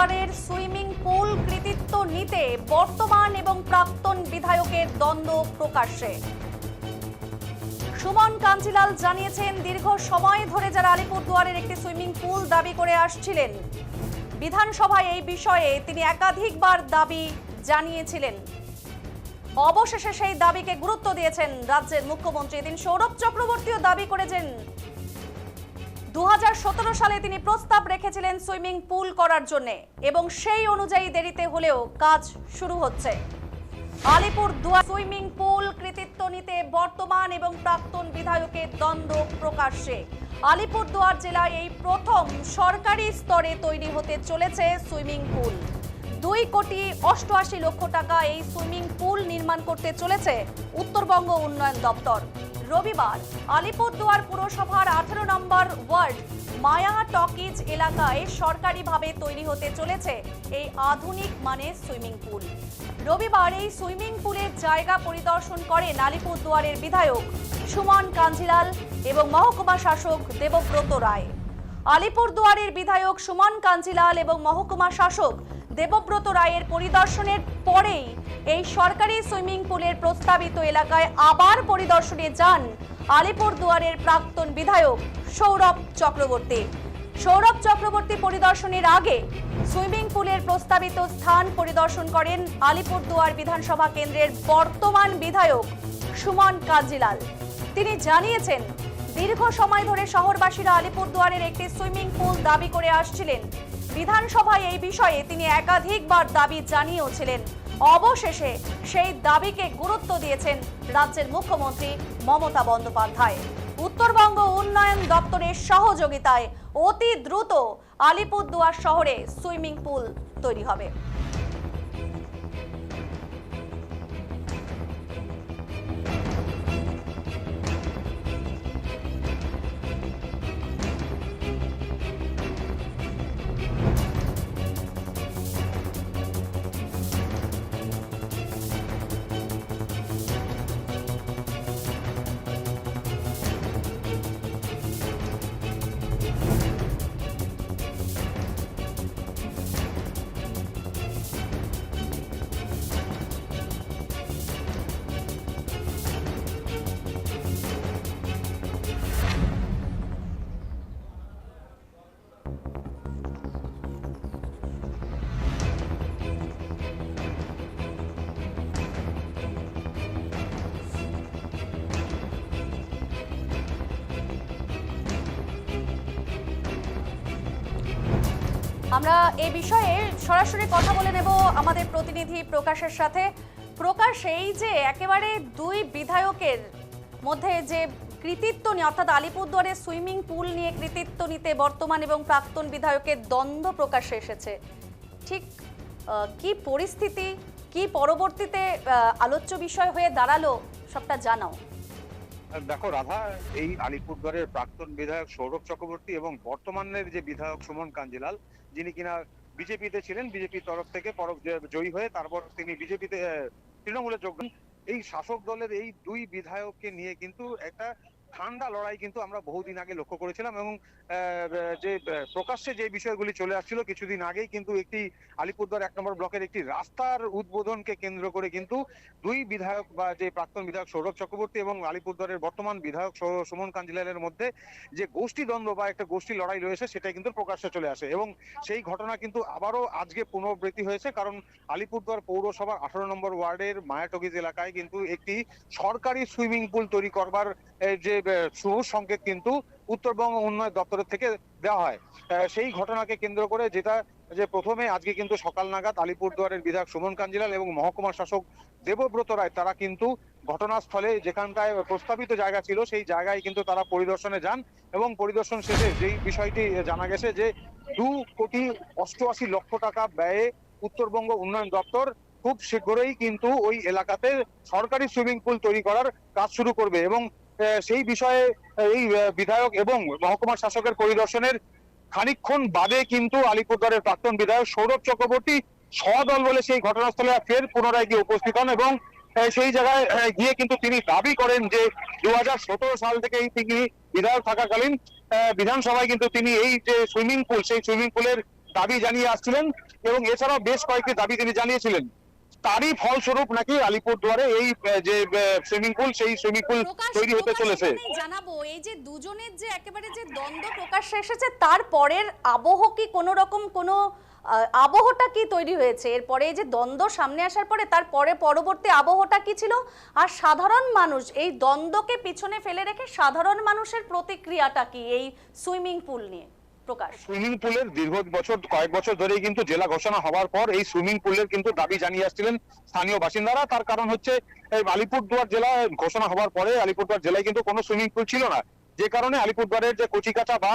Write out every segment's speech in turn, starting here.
দুয়ারের swimming pool কৃতিত্ব নিতে বর্তমান এবং প্রাক্তন বিধায়কের দ্বন্দ্ব প্রকাশ্যে। সুমন কাঞ্জিলাল জানিয়েছেন, দীর্ঘ সময় ধরে যারা আলিপুর দুয়ারের একটি সুইমিং পুল দাবি করে আসছিলেন, বিধানসভায় এই বিষয়ে তিনি একাধিকবার দাবি জানিয়েছিলেন। অবশেষে সেই দাবিকে গুরুত্ব দিয়েছেন রাজ্যের মুখ্যমন্ত্রী। এদিন সৌরভ চক্রবর্তীও দাবি করেছেন দু হাজার সতেরো সালে তিনি প্রস্তাব রেখেছিলেন সুইমিং পুল করার জন্য, এবং সেই অনুযায়ী দেরিতে হলেও কাজ শুরু হচ্ছে। আলিপুর দুয়ার সুইমিং পুল কৃতিত্ব নিতে বর্তমান এবং প্রাক্তন বিধায়কের দ্বন্দ্ব প্রকাশ্যে। আলিপুর দুয়ার জেলায় এই প্রথম সরকারি স্তরে তৈরি হতে চলেছে সুইমিং পুল। দুই কোটি অষ্টআশি লক্ষ টাকা এই সুইমিং পুল নির্মাণ করতে চলেছে উত্তরবঙ্গ উন্নয়ন দপ্তর। রবিবার আলিপুরদুয়ার পুরসভার আঠেরো নম্বর ওয়ার্ড মায়া টকিজ এলাকায় সরকারিভাবে তৈরি হতে চলেছে এই আধুনিক মানের সুইমিং পুল। রবিবার এই সুইমিং পুলের জায়গা পরিদর্শন করেন আলিপুরদুয়ারের বিধায়ক সুমন কাঞ্জিলাল এবং মহকুমা শাসক দেবব্রত রায়। আলিপুরদুয়ারের বিধায়ক সুমন কাঞ্জিলাল এবং মহকুমা শাসক দেবব্রত রায়ের পরিদর্শনের পরেই এই সরকারি সুইমিং পুলের প্রস্তাবিত এলাকায় আবার পরিদর্শনে যান আলিপুরদুয়ারের প্রাক্তন বিধায়ক সৌরভ চক্রবর্তী। সৌরভ চক্রবর্তী পরিদর্শনের আগে সুইমিং পুলের প্রস্তাবিত স্থান পরিদর্শন করেন আলিপুরদুয়ার বিধানসভা কেন্দ্রের বর্তমান বিধায়ক সুমন কাঞ্জিলাল তিনি জানিয়েছেন, দীর্ঘ সময় ধরে শহরবাসীরা আলিপুরদুয়ারের একটি সুইমিং পুল দাবি করে আসছিলেন। বিধানসভায় এই বিষয়ে তিনি একাধিকবার দাবি জানিয়েছিলেন। অবশেষে সেই দাবিকে গুরুত্ব দিয়েছেন রাজ্যের মুখ্যমন্ত্রী মমতা বন্দ্যোপাধ্যায়। উত্তরবঙ্গ উন্নয়ন দপ্তরের সহযোগিতায় অতি দ্রুত আলিপুরদুয়ার শহরে সুইমিং পুল তৈরি হবে। আমরা এ বিষয়ে সরাসরি কথা বলে নেব আমাদের প্রতিনিধি প্রকাশের সাথে। প্রকাশ এই যে একেবারে দুই বিধায়কের মধ্যে যে কৃতিত্ব নিয়ে, অর্থাৎ আলিপুরদুয়ারে সুইমিং পুল নিয়ে কৃতিত্ব নিতে বর্তমান এবং প্রাক্তন বিধায়কের দ্বন্দ্ব প্রকাশে এসেছে, ঠিক কি পরিস্থিতি, কি পরবর্তীতে আলোচ্য বিষয় হয়ে দাঁড়াল, সবটা জানাও। দেখো, রাধা, এই আলিপুরদুয়ারের প্রাক্তন বিধায়ক সৌরভ চক্রবর্তী এবং বর্তমানের যে বিধায়ক সুমন কাঞ্জিলাল, যিনি কিনা বিজেপিতে ছিলেন, বিজেপির তরফ থেকে পর জয়ী হয়ে তারপর তিনি বিজেপিতে তৃণমূলে যোগ দেন। এই শাসক দলের এই দুই বিধায়ককে নিয়ে কিন্তু একটা ঠান্ডা লড়াই কিন্তু আমরা বহুদিন আগে লক্ষ্য করেছিলাম এবং যে প্রকাশ্যে যে বিষয়গুলি চলে আসছিল কিছুদিন আগেই কিন্তু একটি আলিপুরদুয়ার এক নম্বর ব্লকের একটি রাস্তার উদ্বোধনকে কেন্দ্র করে কিন্তু দুই বিধায়ক বা যে প্রাক্তন বিধায়ক সৌরভ চক্রবর্তী এবং আলিপুরদুয়ারের বর্তমান বিধায়ক সুমন কাঞ্জিলালের মধ্যে যে গোষ্ঠী দ্বন্দ্ব বা একটা গোষ্ঠী লড়াই রয়েছে সেটা কিন্তু প্রকাশ্যে চলে আসে এবং সেই ঘটনা কিন্তু আবারও আজকে পুনরাবৃত্তি হয়েছে কারণ আলিপুরদুয়ার পৌরসভার আঠারো নম্বর ওয়ার্ডের মায়াটগিজ এলাকায় কিন্তু একটি সরকারি সুইমিং পুল তৈরি করবার যে শুভ সংকেত কিন্তু উত্তরবঙ্গ উন্নয়ন দপ্তরের থেকে দেওয়া হয়। সেই ঘটনাকে কেন্দ্র করে যেটা, যে প্রথমে আজকে কিন্তু সকাল নাগাদ আলিপুরদুয়ারের বিধায়ক সুমন কাঞ্জিলাল এবং মহকুমা শাসক দেবব্রত রায়, তারা কিন্তু ঘটনাস্থলে যেখানটায় প্রস্তাবিত জায়গা ছিল, সেই জায়গায় কিন্তু তারা পরিদর্শনে যান এবং পরিদর্শন শেষে যেই বিষয়টি জানা গেছে যে দু কোটি অষ্টআশি লক্ষ টাকা ব্যয়ে উত্তরবঙ্গ উন্নয়ন দপ্তর খুব শীঘ্রই কিন্তু ওই এলাকাতে সরকারি সুইমিং পুল তৈরি করার কাজ শুরু করবে এবং সেই বিষয়ে এই বিধায়ক এবং মহকুমা শাসকের পরিদর্শনের খানিকক্ষণ বাদে কিন্তু আলিপুরদুয়ারের প্রাক্তন বিধায়ক সৌরভ চক্রবর্তী সদল বলে সেই ঘটনাস্থলে ফের পুনরায় গিয়ে উপস্থিত হন এবং সেই জায়গায় গিয়ে কিন্তু তিনি দাবি করেন যে দু হাজার সতেরো সাল থেকেই তিনি বিধায়ক থাকাকালীন বিধানসভায় কিন্তু তিনি এই যে সুইমিং পুল, সেই সুইমিং পুলের দাবি জানিয়ে আসছিলেন এবং এছাড়াও বেশ কয়েকটি দাবি তিনি জানিয়েছিলেন। তারই ফলস্বরূপ নাকি আলিপুরদুয়ারে এই যে সুইমিং পুল সেই সুইমিং পুল তৈরি হতে চলেছে। জানাব এই যে দুজনের যে একেবারে যে দ্বন্দ্ব প্রকাশ্যে এসেছে তারপরের আবহ কি কোনো রকম কোনো আবহটা কি তৈরি হয়েছে? এরপরে এই যে দ্বন্দ্ব সামনে আসার পরে তারপরে পরবর্তী আবহটা কি ছিল? আর সাধারণ মানুষ এই দ্বন্দ্বকে পিছনে ফেলে রেখে সাধারণ মানুষের প্রতিক্রিয়াটা কি এই সুইমিং পুল নিয়ে? প্রকাশ। সুইমিং পুলের দীর্ঘ বছর, কয়েক বছর কিন্তু জেলা ঘোষণা হওয়ার পর এই সুইমিং পুলের কিন্তু দাবি জানিয়ে আসছিলেন স্থানীয় বাসিন্দারা। তার কারণ হচ্ছে এই আলিপুরদুয়ার জেলা ঘোষণা হওয়ার পরে আলিপুরদুয়ার জেলায় কিন্তু কোনো সুইমিং পুল ছিল না। যে কারণে আলিপুরদুয়ারের যে বা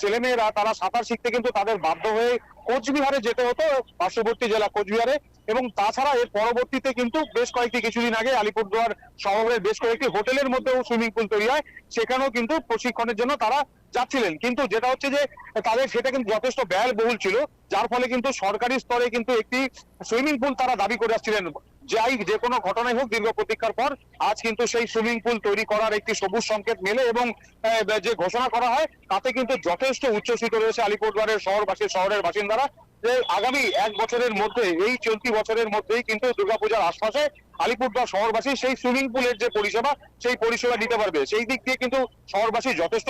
ছেলেমেয়েরা, তারা সাঁতার শিখতে কিন্তু তাদের বাধ্য হয়ে কোচবিহারে যেতে হতো, পার্শ্ববর্তী জেলা কোচবিহারে। এবং তাছাড়া এর পরবর্তীতে কিন্তু বেশ কয়েকটি কিছুদিন আগে আলিপুরদুয়ার শহরের বেশ কয়েকটি হোটেলের মধ্যেও সুইমিং পুল তৈরি হয়। সেখানেও কিন্তু প্রশিক্ষণের জন্য তারা যাচ্ছিলেন। কিন্তু যেটা হচ্ছে যে, তাদের সেটা কিন্তু যথেষ্ট ব্যয়বহুল ছিল। যার ফলে কিন্তু সরকারি স্তরে কিন্তু একটি সুইমিং পুল তারা দাবি করে আসছিলেন। যাই যে কোনো ঘটনাই হোক, দীর্ঘ প্রতীক্ষার পর আজ কিন্তু সেই সুইমিং পুল তৈরি করার একটি সবুজ সংকেত মেলে এবং যে ঘোষণা করা হয়, তাতে কিন্তু যথেষ্ট উচ্ছ্বসিত রয়েছে আলিপুরদুয়ারের শহরবাসী, শহরের বাসিন্দারা। যে আগামী এক বছরের মধ্যে, এই চলতি বছরের মধ্যেই কিন্তু দুর্গাপূজার আশপাশে আলিপুরদুয়ার শহরবাসী সেই সুইমিং পুলের যে পরিষেবা, সেই পরিষেবা নিতে পারবে। সেই দিক দিয়ে কিন্তু শহরবাসী যথেষ্ট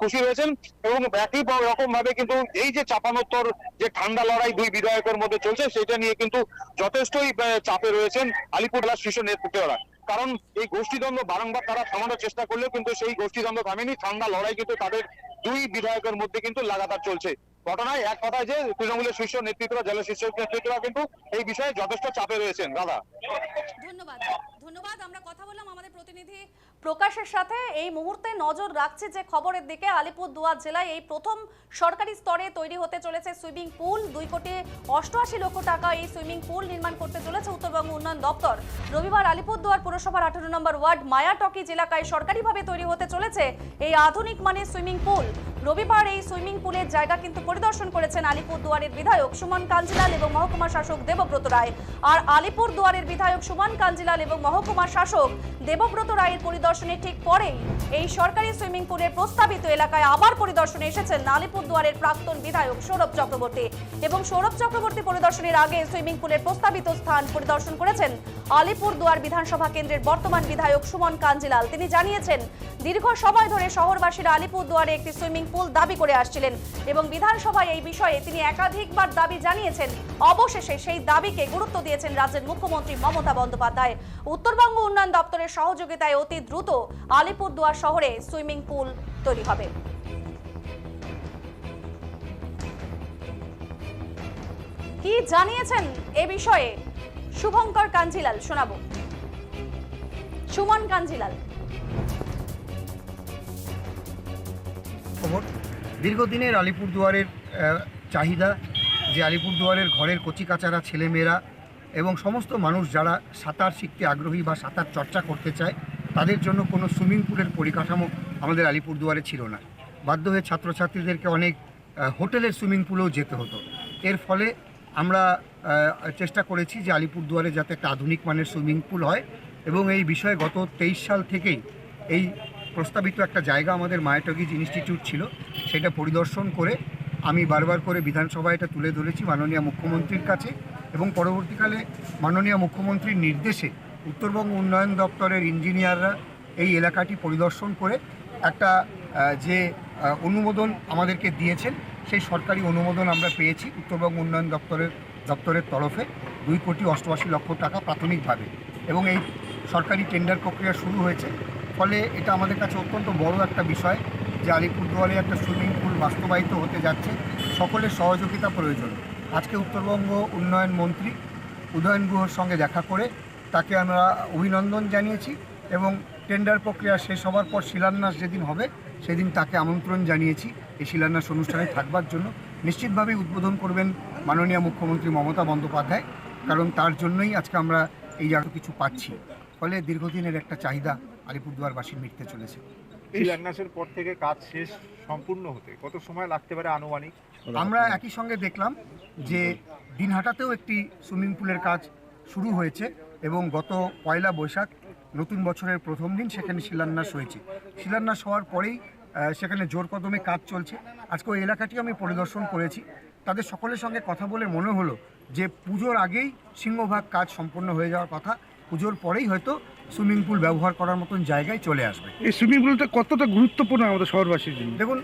খুশি হয়েছেন এবং একই রকম ভাবে কিন্তু এই যে চাপানোত্তর, যে ঠান্ডা লড়াই দুই বিধায়কের মধ্যে চলছে, সেটা নিয়ে কিন্তু যথেষ্টই চাপে রয়েছেন আলিপুর জেলার শীর্ষ নেতৃত্বরা। কারণ এই গোষ্ঠীদ্বন্দ্ব বারংবার তারা থামানোর চেষ্টা করলেও কিন্তু সেই গোষ্ঠীদ্বন্দ্ব থামেনি। ঠান্ডা লড়াই কিন্তু তাদের দুই বিধায়কের মধ্যে কিন্তু লাগাতার চলছে। ঘটনায় এক কথায় যে তৃণমূলের শীর্ষ নেতৃত্বরা জেলা শীর্ষ নেতৃত্বরা কিন্তু এই বিষয়ে যথেষ্ট চাপে রয়েছেন। দাদা। ধন্যবাদ। ধন্যবাদ। আমরা কথা বললাম আমাদের প্রতিনিধি প্রকাশের সাথে। এই মুহূর্তে নজর রাখছে যে খবরের দিকে আলিপুরদুয়ার জেলায় এই প্রথম সরকারি স্তরে তৈরি হতে চলেছে সুইমিং পুল। দুই কোটি অষ্টআশি লক্ষ টাকা এই সুইমিং পুল নির্মাণ করতে চলেছে উত্তরবঙ্গ উন্নয়ন দপ্তর। রবিবার আলিপুরদুয়ার পুরসভার আঠারো নম্বর ওয়ার্ড মায়াটকিজ এলাকায় সরকারিভাবে তৈরি হতে চলেছে এই আধুনিক মানের সুইমিং পুল। রবিবার এই সুইমিং পুলের জায়গা কিন্তু পরিদর্শন করেছেন আলিপুরদুয়ারের বিধায়ক সুমন কাঞ্জিলাল এবং মহকুমা শাসক দেবব্রত রায়। আর আলিপুরদুয়ারের বিধায়ক সুমন কাঞ্জিলাল এবং মহকুমা শাসক দেবব্রত রায়ের পরিদর্শনের ঠিক পরেই এই সরকারি সুইমিং পুলের প্রস্তাবিত এলাকায় আবার পরিদর্শনে এসেছেন আলিপুরদুয়ারের প্রাক্তন বিধায়ক সৌরভ চক্রবর্তী। এবং সৌরভ চক্রবর্তী পরিদর্শনের আগে সুইমিং পুলের প্রস্তাবিত স্থান পরিদর্শন করেছেন আলিপুরদুয়ার বিধানসভা কেন্দ্রের বর্তমান বিধায়ক সুমন কাঞ্জিলাল। তিনি জানিয়েছেন, দীর্ঘ সময় ধরে শহরবাসীরা আলিপুরদুয়ারে একটি সুইমিং পুল দাবি করে আসছিলেন এবং বিধানসভায় এই বিষয়ে তিনি একাধিকবার দাবি জানিয়েছেন। অবশেষে সেই দাবিকে গুরুত্ব দিয়েছেন রাজ্যের মুখ্যমন্ত্রী মমতা বন্দ্যোপাধ্যায়। উত্তরবঙ্গ উন্নয়ন দপ্তরের সহযোগিতায় অতি দ্রুত আলিপুরদুয়ার শহরে সুইমিং পুল তৈরি হবে। কি জানিয়েছেন এ বিষয়ে? শুভঙ্কর কাঞ্জিলাল, শোনাবো। সুমন কাঞ্জিলাল। খবর? দীর্ঘদিনের আলিপুরদুয়ারের চাহিদা, যে আলিপুরদুয়ারের ঘরের কচিকাচারা ছেলেমেয়েরা এবং সমস্ত মানুষ যারা সাঁতার শিখতে আগ্রহী বা সাঁতার চর্চা করতে চায়, তাদের জন্য কোনো সুইমিং পুলের পরিকাঠামো আমাদের আলিপুরদুয়ারে ছিল না। বাধ্য হয়ে ছাত্রছাত্রীদেরকে অনেক হোটেলের সুইমিং পুলেও যেতে হতো। এর ফলে আমরা চেষ্টা করেছি যে আলিপুরদুয়ারে যাতে একটা আধুনিক মানের সুইমিং পুল হয় এবং এই বিষয়ে গত তেইশ সাল থেকেই এই প্রস্তাবিত একটা জায়গা আমাদের মায়াটগিজ ইনস্টিটিউট ছিল, সেটা পরিদর্শন করে আমি বারবার করে বিধানসভায় এটা তুলে ধরেছি মাননীয় মুখ্যমন্ত্রীর কাছে এবং পরবর্তীকালে মাননীয় মুখ্যমন্ত্রীর নির্দেশে উত্তরবঙ্গ উন্নয়ন দপ্তরের ইঞ্জিনিয়াররা এই এলাকাটি পরিদর্শন করে একটা যে অনুমোদন আমাদেরকে দিয়েছেন সেই সরকারি অনুমোদন আমরা পেয়েছি উত্তরবঙ্গ উন্নয়ন দপ্তরের দপ্তরের তরফে দুই কোটি অষ্টআশি লক্ষ টাকা প্রাথমিকভাবে এবং এই সরকারি টেন্ডার প্রক্রিয়া শুরু হয়েছে। ফলে এটা আমাদের কাছে অত্যন্ত বড় একটা বিষয় যে আলিপুরদুয়ারে একটা সুইমিং পুল বাস্তবায়িত হতে যাচ্ছে। সকলের সহযোগিতা প্রয়োজন। আজকে উত্তরবঙ্গ উন্নয়ন মন্ত্রী উদয়ন গুহর সঙ্গে দেখা করে তাকে আমরা অভিনন্দন জানিয়েছি এবং টেন্ডার প্রক্রিয়া শেষ হওয়ার পর শিলান্যাস যেদিন হবে, সেদিন তাকে আমন্ত্রণ জানিয়েছি। এই শিলান্যাস অনুষ্ঠানে থাকবার জন্য নিশ্চিতভাবেই উদ্বোধন করবেন মাননীয় মুখ্যমন্ত্রী মমতা বন্দ্যোপাধ্যায় কারণ তার জন্যই আজকে আমরা এই এত কিছু পাচ্ছি। ফলে দীর্ঘদিনের একটা চাহিদা আলিপুরদুয়ারবাসীর মিটতে চলেছে। শিলান্যাসের পর থেকে কাজ শেষ সম্পূর্ণ হতে কত সময় লাগতে পারে আনুমানিক? আমরা একই সঙ্গে দেখলাম যে দিনহাটাতেও একটি সুইমিং পুলের কাজ শুরু হয়েছে এবং গত পয়লা বৈশাখ নতুন বছরের প্রথম দিন সেখানে শিলান্যাস হয়েছে। শিলান্যাস হওয়ার পরেই সেখানে জোর কদমে কাজ চলছে। আজকে ওই এলাকাটি আমি পরিদর্শন করেছি। তাদের সকলের সঙ্গে কথা বলে মনে হলো যে পুজোর আগেই সিংহভাগ কাজ সম্পন্ন হয়ে যাওয়ার কথা। পুজোর পরেই হয়তো সুইমিং পুল ব্যবহার করার মতন জায়গায় চলে আসবে। এই সুইমিং পুলটা কতটা গুরুত্বপূর্ণ আমাদের শহরবাসীর জন্য? দেখুন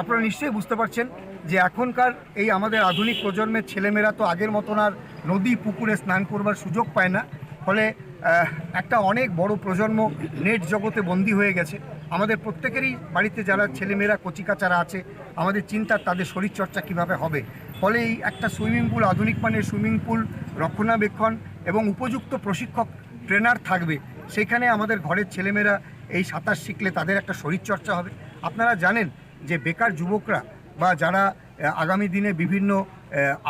আপনারা নিশ্চয়ই বুঝতে পারছেন যে এখনকার এই আমাদের আধুনিক প্রজন্মের ছেলেমেয়েরা তো আগের মতন আর নদী পুকুরে স্নান করবার সুযোগ পায় না। ফলে একটা অনেক বড় প্রজন্ম নেট জগতে বন্দী হয়ে গেছে। আমাদের প্রত্যেকেরই বাড়িতে যারা ছেলেমেয়েরা, কচিকাচারা আছে, আমাদের চিন্তা তাদের শরীরচর্চা কীভাবে হবে? ফলে এই একটা সুইমিং পুল, আধুনিক মানের সুইমিং পুল, রক্ষণাবেক্ষণ এবং উপযুক্ত প্রশিক্ষক, ট্রেনার থাকবে সেখানে আমাদের ঘরের ছেলেমেয়েরা এই সাঁতার শিখলে তাদের একটা শরীরচর্চা হবে। আপনারা জানেন যে বেকার যুবকরা বা যারা আগামী দিনে বিভিন্ন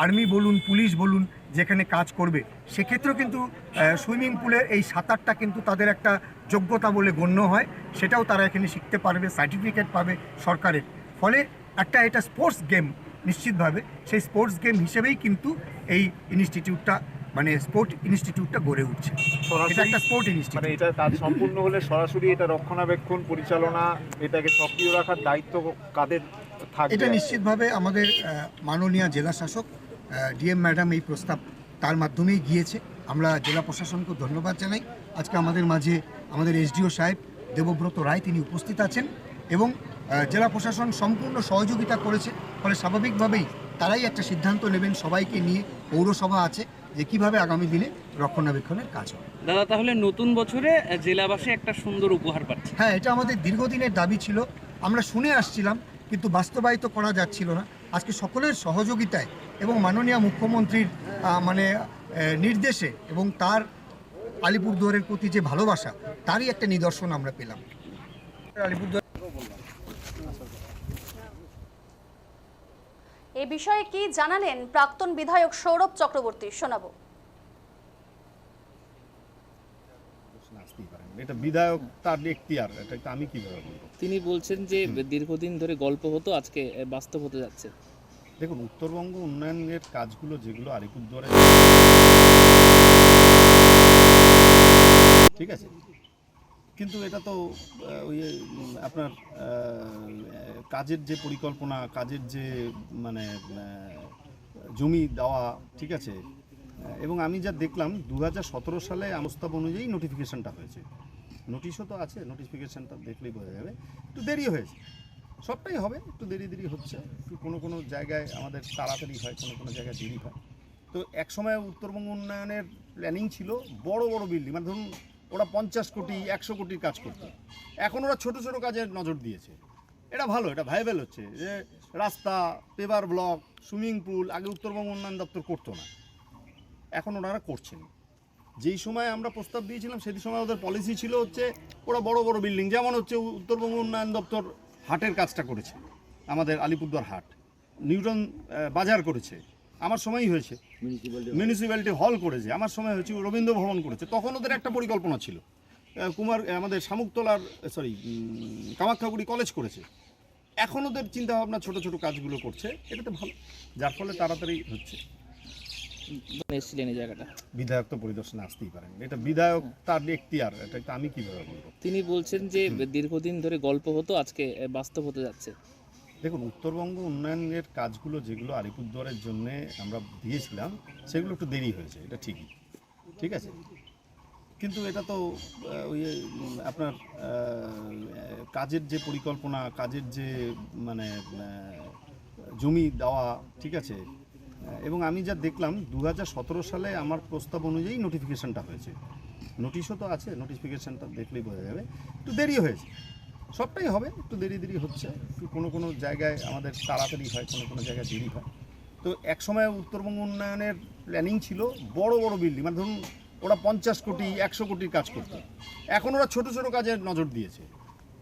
আর্মি বলুন, পুলিশ বলুন যেখানে কাজ করবে সেক্ষেত্রেও কিন্তু সুইমিং পুলের এই সাঁতারটা কিন্তু তাদের একটা যোগ্যতা বলে গণ্য হয়। সেটাও তারা এখানে শিখতে পারবে সার্টিফিকেট পাবে সরকারের। ফলে একটা এটা স্পোর্টস গেম নিশ্চিতভাবে সেই স্পোর্টস গেম হিসেবেই কিন্তু এই ইনস্টিটিউটটা মানে স্পোর্ট ইনস্টিটিউটটা গড়ে উঠছে। এটা একটা স্পোর্ট মানে এটা কাজ সম্পূর্ণ হলে সরাসরি এটা রক্ষণাবেক্ষণ পরিচালনা এটাকে সক্রিয় রাখার দায়িত্ব কাদের থাকবে? এটা নিশ্চিতভাবে আমাদের মাননীয় জেলা শাসক ডিএম ম্যাডাম এই প্রস্তাব তার মাধ্যমেই গিয়েছে। আমরা জেলা প্রশাসনকে ধন্যবাদ জানাই। আজকে আমাদের মাঝে আমাদের এসডিও সাহেব দেবব্রত রায় তিনি উপস্থিত আছেন এবং জেলা প্রশাসন সম্পূর্ণ সহযোগিতা করেছে। ফলে স্বাভাবিকভাবেই তারাই একটা সিদ্ধান্ত নেবেন সবাইকে নিয়ে পৌরসভা আছে যে কীভাবে আগামী দিনে রক্ষণাবেক্ষণের কাজ হবে। দাদা তাহলে নতুন বছরে জেলাবাসী একটা সুন্দর উপহার পাচ্ছে। হ্যাঁ এটা আমাদের দীর্ঘদিনের দাবি ছিল। আমরা শুনে আসছিলাম কিন্তু বাস্তবায়িত করা যাচ্ছিল না। আজকে সকলের সহযোগিতায় এবং মাননীয় মুখ্যমন্ত্রীর মানে নির্দেশে এবং তার আলিপুরদুয়ারের প্রতি যে ভালোবাসা তারই একটা নিদর্শন আমরা পেলাম। আলিপুরদুয়ার এ বিষয়ে কি জানালেন প্রাক্তন বিধায়ক সৌরভ চক্রবর্তী? শোনাবো। এটা বিধায়ক তার এখতিয়ার এটা আমি কীভাবে বলব? তিনি বলছেন যে দীর্ঘদিন ধরে গল্প হতো আজকে বাস্তব হতে যাচ্ছে। দেখুন, উত্তরবঙ্গ উন্নয়নের কাজগুলো যেগুলো আলিপুরদুয়ারে ঠিক আছে? কিন্তু এটা তো ওই আপনার কাজের যে পরিকল্পনা, কাজের যে মানে জমি দেওয়া, ঠিক আছে? এবং আমি যা দেখলাম দু হাজার সতেরো সালে আমস্তাব অনুযায়ী নোটিফিকেশনটা হয়েছে। নোটিশও তো আছে নোটিফিকেশানটা দেখলেই বোঝা যাবে। একটু দেরি হয়েছে। সবটাই হবে, একটু দেরি দেরি হচ্ছে। একটু কোনো কোনো জায়গায় আমাদের তাড়াতাড়ি হয়, কোনো কোনো জায়গায় দেরি হয়। তো এক সময় উত্তরবঙ্গ উন্নয়নের প্ল্যানিং ছিল বড় বড় বিল্ডিং মানে ধরুন ওরা পঞ্চাশ কোটি, একশো কোটির কাজ করতো। এখন ওরা ছোট ছোট কাজের নজর দিয়েছে। এটা ভালো, এটা ভাইবেল হচ্ছে। যে রাস্তা পেপার ব্লক সুইমিং পুল আগে উত্তরবঙ্গ উন্নয়ন দপ্তর করতো না। এখন ওনারা করছেন। যেই সময় আমরা প্রস্তাব দিয়েছিলাম সেই সময় ওদের পলিসি ছিল হচ্ছে ওরা বড় বড় বিল্ডিং যেমন হচ্ছে উত্তরবঙ্গ উন্নয়ন দপ্তর হাটের কাজটা করেছে আমাদের আলিপুরদুয়ার হাট। নিউটন বাজার করেছে। আমার সময়ই হয়েছে। মিউনিসিপ্যালিটি হল করেছে। আমার সময় হয়েছে রবীন্দ্র ভবন করেছে। তখন ওদের একটা পরিকল্পনা ছিল। কুমার আমাদের শামুকতলার সরি কামাখ্যাগুড়ি কলেজ করেছে। এখন ওদের চিন্তাভাবনা ছোট ছোট কাজগুলো করছে। এটা তো ভালো। যার ফলে তাড়াতাড়ি হচ্ছে। এসেছিলেন এই জায়গাটা? বিধায়ক তো পরিদর্শনে আসতেই পারেন। এটা বিধায়ক তার এখতিয়ার এটা আমি কীভাবে বলব? তিনি বলছেন যে দীর্ঘদিন ধরে গল্প হতো আজকে বাস্তব হতে যাচ্ছে। দেখুন উত্তরবঙ্গ উন্নয়নের কাজগুলো যেগুলো আলিপুরদুয়ারের জন্য আমরা দিয়েছিলাম সেগুলো একটু দেরি হয়েছে এটা ঠিকই। ঠিক আছে? কিন্তু এটা তো ওই আপনার কাজের যে পরিকল্পনা কাজের যে মানে জমি দেওয়া ঠিক আছে? এবং আমি যা দেখলাম দু হাজার সতেরো সালে আমার প্রস্তাব অনুযায়ী নোটিফিকেশানটা হয়েছে। নোটিশও তো আছে নোটিফিকেশানটা দেখলেই বোঝা যাবে। একটু দেরি হয়েছে। সবটাই হবে, একটু দেরি দেরি হচ্ছে। একটু কোনো কোনো জায়গায় আমাদের তাড়াতাড়ি হয়, কোনো কোনো জায়গায় দেরি হয়। তো এক সময় উত্তরবঙ্গ উন্নয়নের প্ল্যানিং ছিল বড় বড় বিল্ডিং মানে ধরুন ওরা পঞ্চাশ কোটি, একশো কোটির কাজ করতো। এখন ওরা ছোট ছোট কাজের নজর দিয়েছে।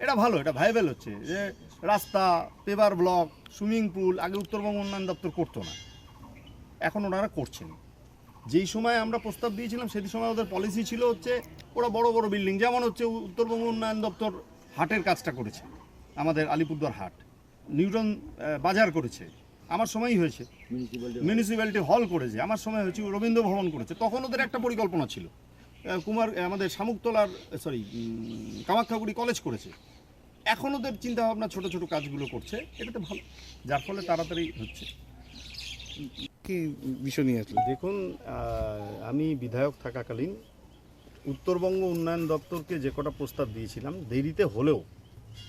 এটা ভালো, এটা ভাইবেল হচ্ছে। যে রাস্তা পেপার ব্লক সুইমিং পুল আগে উত্তরবঙ্গ উন্নয়ন দপ্তর করতো না। এখন ওনারা করছেন। যেই সময় আমরা প্রস্তাব দিয়েছিলাম সেই সময় ওদের পলিসি ছিল হচ্ছে ওরা বড় বড় বিল্ডিং যেমন হচ্ছে উত্তরবঙ্গ উন্নয়ন দপ্তর হাটের কাজটা করেছে আমাদের আলিপুরদুয়ার হাট। নিউটন বাজার করেছে আমার সময়ই হয়েছে। মিউনিসিপ্যালিটি হল করেছে আমার সময় হয়েছে রবীন্দ্র ভবন করেছে। তখন ওদের একটা পরিকল্পনা ছিল। কুমার আমাদের শামুকতলার সরি কামাখ্যাগুড়ি কলেজ করেছে। এখন ওদের চিন্তা ভাবনা ছোট ছোট কাজগুলো করছে এটা তো ভালো যার ফলে তাড়াতাড়ি হচ্ছে। কি বিষয় নিয়ে আসলে দেখুন আমি বিধায়ক থাকাকালীন উত্তরবঙ্গ উন্নয়ন দপ্তরকে যে কটা প্রস্তাব দিয়েছিলাম, দেরিতে হলেও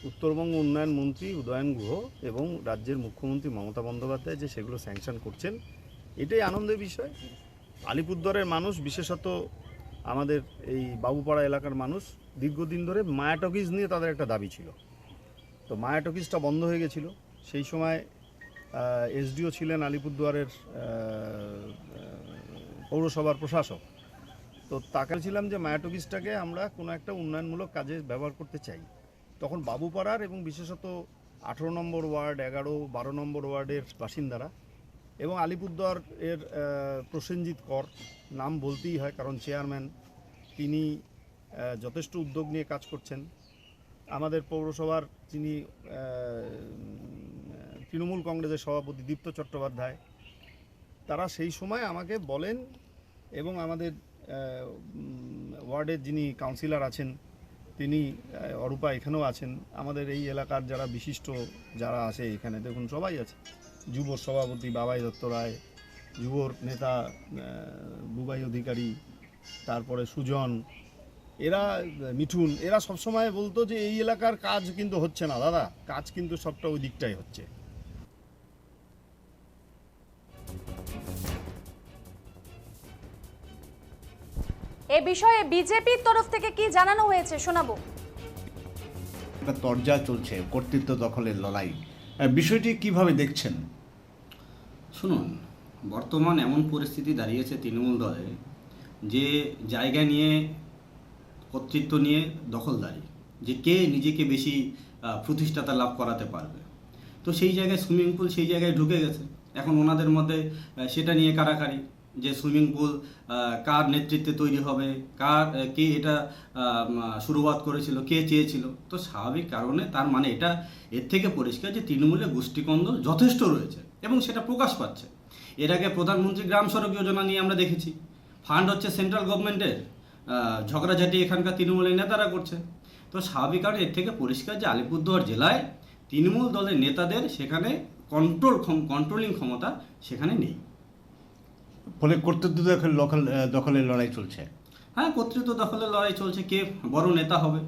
উত্তরবঙ্গ উন্নয়ন মন্ত্রী উদয়ন গুহ এবং রাজ্যের মুখ্যমন্ত্রী মমতা বন্দ্যোপাধ্যায় যে সেগুলো স্যাংশন করছেন, এটাই আনন্দের বিষয়। আলিপুরদুয়ারের মানুষ, বিশেষত আমাদের এই বাবুপাড়া এলাকার মানুষ, দীর্ঘদিন ধরে মায়া টকিজ নিয়ে তাদের একটা দাবি ছিল। তো মায়া টকিজটা বন্ধ হয়ে গেছিল। সেই সময় এসডিও ছিলেন আলিপুরদুয়ারের পৌরসভার প্রশাসক। তো তাকে ছিলাম যে মায়াটকিসটাকে আমরা কোনো একটা উন্নয়নমূলক কাজে ব্যবহার করতে চাই। তখন বাবুপাড়ার এবং বিশেষত আঠেরো নম্বর ওয়ার্ড, এগারো, বারো নম্বর ওয়ার্ডের বাসিন্দারা এবং আলিপুরদুয়ার এর প্রসেনজিৎ কর, নাম বলতেই হয় কারণ চেয়ারম্যান, তিনি যথেষ্ট উদ্যোগ নিয়ে কাজ করছেন। আমাদের পৌরসভার যিনি তৃণমূল কংগ্রেসের সভাপতি দীপ্ত চট্টোপাধ্যায়, তারা সেই সময় আমাকে বলেন এবং আমাদের ওয়ার্ডের যিনি কাউন্সিলর আছেন, তিনি অরূপা এখানেও আছেন। আমাদের এই এলাকার যারা বিশিষ্ট যারা আছে এখানে, দেখুন সবাই আছে। যুব সভাপতি বাবাই দত্ত রায়, যুবর নেতা বুবাই অধিকারী, তারপরে সুজন, এরা মিঠুন, এরা সবসময় বলতো যে এই এলাকার কাজ কিন্তু হচ্ছে না, দাদা, কাজ কিন্তু সবটা ওই দিকটাই হচ্ছে। এ বিষয়ে বিজেপির তরফ থেকে কি জানানো হয়েছে শোনাবো। একটা তরজা চলছে কর্তৃত্ব দখলের লড়াই। বিষয়টি কীভাবে দেখছেন? শুনুন বর্তমান এমন পরিস্থিতি দাঁড়িয়েছে তৃণমূল দলে যে জায়গা নিয়ে কর্তৃত্ব নিয়ে দখলদারি যে কে নিজেকে বেশি প্রতিষ্ঠাতা লাভ করাতে পারবে। তো সেই জায়গায় সুইমিং পুল সেই জায়গায় ঢুকে গেছে। এখন ওনাদের মধ্যে সেটা নিয়ে কারাকারি। যে সুইমিং পুল কার নেতৃত্বে তৈরি হবে, কার কে এটা শুরুয়াত করেছিল, কে চেয়েছিল। তো স্বাভাবিক কারণে তার মানে এটা এর থেকে পরিষ্কার যে তৃণমূলের গোষ্ঠীকন্দল যথেষ্ট রয়েছে এবং সেটা প্রকাশ পাচ্ছে। এর আগে প্রধানমন্ত্রী গ্রাম সড়ক যোজনা নিয়ে আমরা দেখেছি। ফান্ড হচ্ছে সেন্ট্রাল গভর্নমেন্টের ঝগড়াঝাটি এখানকার তৃণমূলের নেতারা করছে। তো স্বাভাবিক কারণে এর থেকে পরিষ্কার যে আলিপুরদুয়ার জেলায় তৃণমূল দলের নেতাদের সেখানে কন্ট্রোল কন্ট্রোলিং ক্ষমতা সেখানে নেই। ফলে কর্তৃত্ব দখল দখল দখলের লড়াই চলছে। হ্যাঁ কর্তৃত্ব দখলের লড়াই চলছে, কে বড় নেতা হবে?